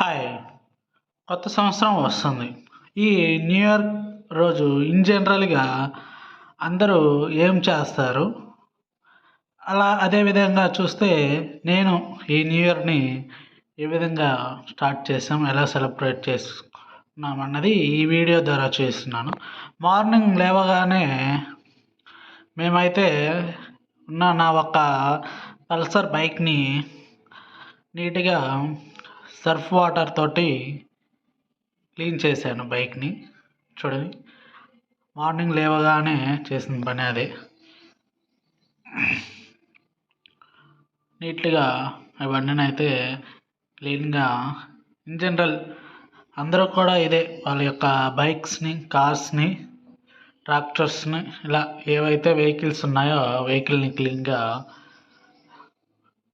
Hi. కొత్త సంవత్సరం వస్తుంది. ఈ న్యూ ఇయర్ రోజు ఇన్ జనరల్గా అందరూ ఏం చేస్తారు? అలా అదే విధంగా చూస్తే నేను ఈ న్యూ ఇయర్ని ఏ విధంగా స్టార్ట్ చేసాం ఎలా సెలబ్రేట్ చేసుకున్నాం అన్నది ఈ వీడియో ద్వారా చేస్తున్నాను. మార్నింగ్ లేవగానే మేమైతే ఉన్న నా ఒక పల్సర్ బైక్ని నీట్గా సర్ఫ్ వాటర్ తోటి క్లీన్ చేశాను బైక్ని. చూడండి. మార్నింగ్ లేవగానే చేసిన పని అదే. నీట్గా అవన్నీ అయితే క్లీన్గా ఇన్ జనరల్ అందరూ కూడా ఇదే వాళ్ళ యొక్క బైక్స్ని కార్స్ని ట్రాక్టర్స్ని ఇలా ఏవైతే వెహికల్స్ ఉన్నాయో ఆ వెహికల్ని క్లీన్గా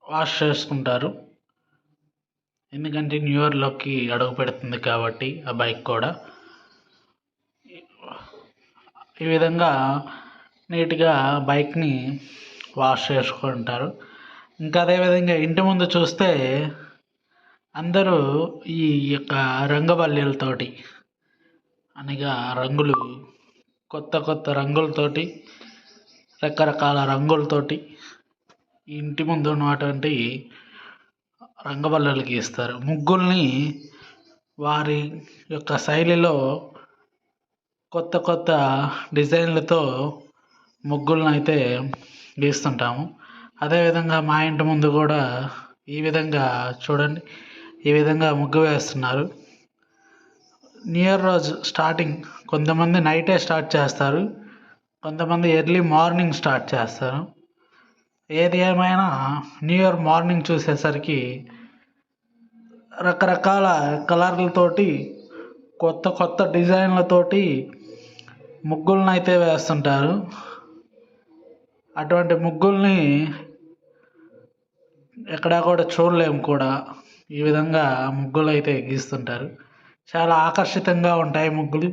వాష్ చేసుకుంటారు. ఎందుకంటే న్యూ ఇయర్లోకి అడుగు పెడుతుంది కాబట్టి ఆ బైక్ కూడా. ఈ విధంగా నీట్గా బైక్ని వాష్ చేసుకుంటారు. ఇంకా అదేవిధంగా ఇంటి ముందు చూస్తే అందరూ ఈ యొక్క రంగవల్లులతోటి అనగా రంగులు కొత్త కొత్త రంగులతోటి రకరకాల రంగులతోటి ఇంటి ముందు ఉన్నటువంటి రంగవల్లులు గీస్తారు ముగ్గుల్ని వారి యొక్క శైలిలో కొత్త కొత్త డిజైన్లతో ముగ్గులను అయితే గీస్తుంటాము అదేవిధంగా మా ఇంటి ముందు కూడా ఈ విధంగా చూడండి ఈ విధంగా ముగ్గు వేస్తున్నారు. న్యూ ఇయర్ రోజు స్టార్టింగ్ కొంతమంది నైటే స్టార్ట్ చేస్తారు కొంతమంది ఎర్లీ మార్నింగ్ స్టార్ట్ చేస్తారు. ఏది ఏమైనా న్యూ ఇయర్ మార్నింగ్ చూసేసరికి రకరకాల కలర్లతోటి కొత్త కొత్త డిజైన్లతోటి ముగ్గులను అయితే వేస్తుంటారు. అటువంటి ముగ్గుల్ని ఎక్కడా కూడా చూడలేము కూడా. ఈ విధంగా ముగ్గులు అయితే గీస్తుంటారు చాలా ఆకర్షితంగా ఉంటాయి ముగ్గులు.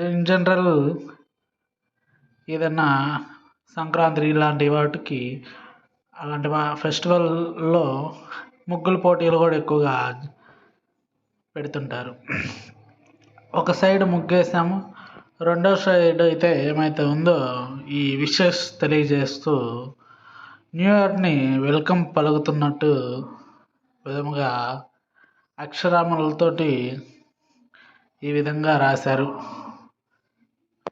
ఇన్ జనరల్ ఏదన్నా సంక్రాంతి ఇలాంటి వాటికి అలాంటి ఫెస్టివల్లో ముగ్గుల పోటీలు కూడా ఎక్కువగా పెడుతుంటారు. ఒక సైడ్ ముగ్గేసాము. రెండో సైడ్ అయితే ఏమైతే ఉందో ఈ విషెస్ తెలియజేస్తూ న్యూ ఇయర్ని వెల్కమ్ పలుకుతున్నట్టు విధముగా అక్షరామలతోటి ఈ విధంగా రాశారు.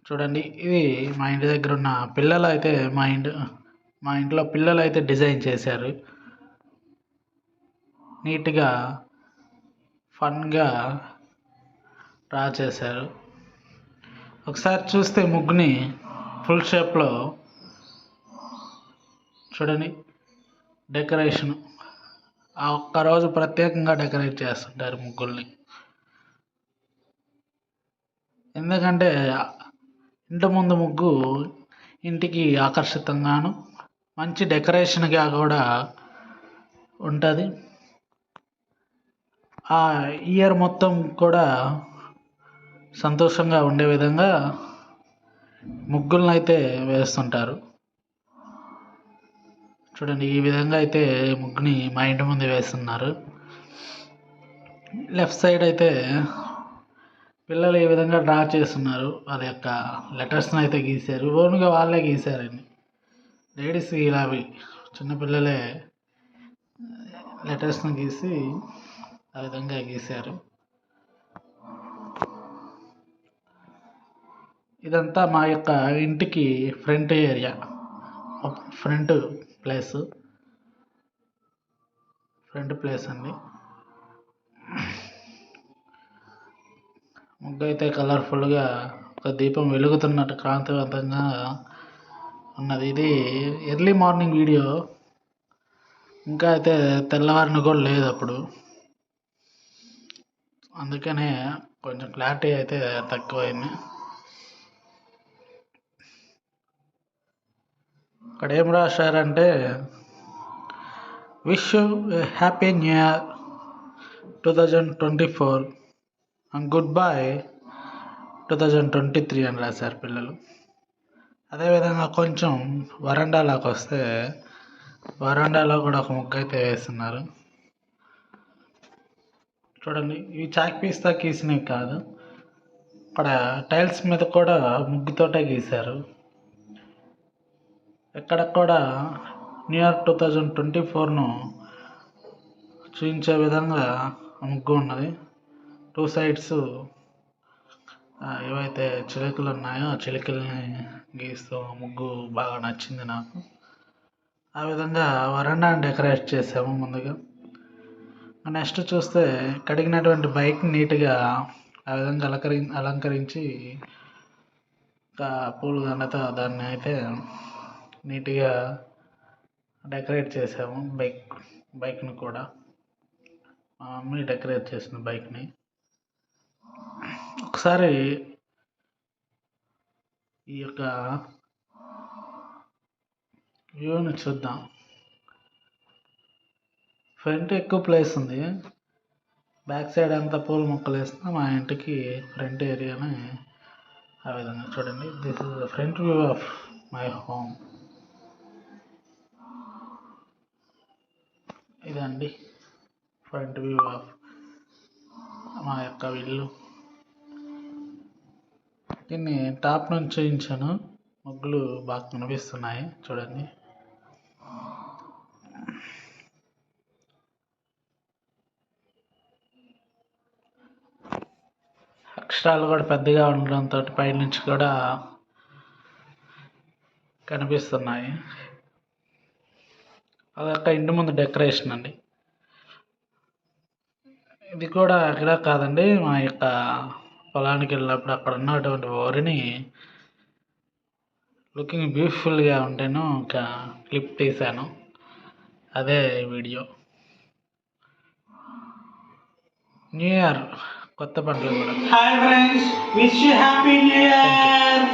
చూడండి ఇది మా ఇంటి దగ్గర ఉన్న పిల్లలు అయితే మా ఇంటి మా ఇంట్లో పిల్లలు అయితే డిజైన్ చేశారు. నీట్గా ఫన్గా డ్రా చేశారు ఒకసారి చూస్తే ముగ్గుని ఫుల్ షేప్లో చూడండి డెకరేషన్. ఆ ఒక్కరోజు ప్రత్యేకంగా డెకరేట్ చేస్తుంటారు ముగ్గుల్ని. ఎందుకంటే ఇంటి ముందు ముగ్గు ఇంటికి ఆకర్షితంగాను మంచి డెకరేషన్గా కూడా ఉంటుంది. ఆ ఇయర్ మొత్తం కూడా సంతోషంగా ఉండే విధంగా ముగ్గులను అయితే వేస్తుంటారు. చూడండి ఈ విధంగా అయితే ముగ్గుని మా ఇంటి ముందు వేస్తున్నారు. లెఫ్ట్ సైడ్ అయితే పిల్లలు ఈ విధంగా డ్రా చేస్తున్నారు. వాళ్ళ యొక్క లెటర్స్ని అయితే గీశారు. ఓన్గా వాళ్ళే గీశారండి లేడీస్ ఇలా చిన్నపిల్లలే లెటర్స్ని గీసి ఆ విధంగా గీశారు. ఇదంతా మా యొక్క ఇంటికి front area. Front place. Front place అండి. ముగ్గు అయితే కలర్ఫుల్గా ఒక దీపం వెలుగుతున్నట్టు కాంతివంతంగా ఉన్నది. ఇది ఎర్లీ మార్నింగ్ వీడియో. ఇంకా అయితే తెల్లవారిన కూడా లేదు అప్పుడు. అందుకనే కొంచెం క్లారిటీ అయితే తక్కువైంది. అక్కడ ఏం రాశారంటే wish happy new year two thousand twenty four and goodbye two thousand twenty three అని రాశారు పిల్లలు. అదేవిధంగా కొంచెం వరండాలోకి వస్తే వరండాలో కూడా ఒక ముగ్గు అయితే వేస్తున్నారు. చూడండి ఇవి చాక్ పీస్తో గీసినవి కాదు. అక్కడ టైల్స్ మీద కూడా ముగ్గుతోటే గీశారు. ఇక్కడ కూడా new year two thousand twenty ఫోర్ను చూపించే విధంగా ముగ్గు ఉన్నది. టూ సైడ్స్ ఏవైతే చిలుకలు ఉన్నాయో ఆ చిలుకల్ని గీస్తూ ముగ్గు బాగా నచ్చింది నాకు. ఆ విధంగా వరండాని డెకరేట్ చేసాము ముందుగా. నెక్స్ట్ చూస్తే కడిగినటువంటి బైక్ నీట్గా ఆ విధంగా అలంకరి అలంకరించి ఒక పూలదండతో దాన్ని అయితే నీట్గా డెకరేట్ చేసాము బైక్ బైక్ని కూడా. మా మమ్మీ డెకరేట్ చేసిన బైక్ని. ఒకసారి ఈ యొక్క వ్యూని చూద్దాం. ఫ్రంట్ ఎక్కువ ప్లేస్ ఉంది. బ్యాక్ సైడ్ అంతా పూల మొక్కలు వేస్తే మా ఇంటికి ఫ్రంట్ ఏరియాని ఆ విధంగా చూడండి. This is the front view of my home ఇదండి ఫ్రంట్ వ్యూ ఆఫ్ మా యొక్క ఇల్లు. దీన్ని టాప్ నుంచి చేయించాను. ముగ్గులు బాగా కనిపిస్తున్నాయి. చూడండి. అక్షరాలు కూడా పెద్దగా ఉండడంతో పైనుంచి కూడా కనిపిస్తున్నాయి. అదొక ఇంటి ముందు డెకరేషన్ అండి. ఇది కూడా ఇక్కడ కాదండి మా యొక్క పొలానికి వెళ్ళినప్పుడు అక్కడ ఉన్నటువంటి వరిని లుకింగ్ బ్యూటిఫుల్గా ఉంటేను ఒక క్లిప్ తీశాను. అదే వీడియో. New year. కొత్త పంటలు కూడా. Hi friends wish you happy new year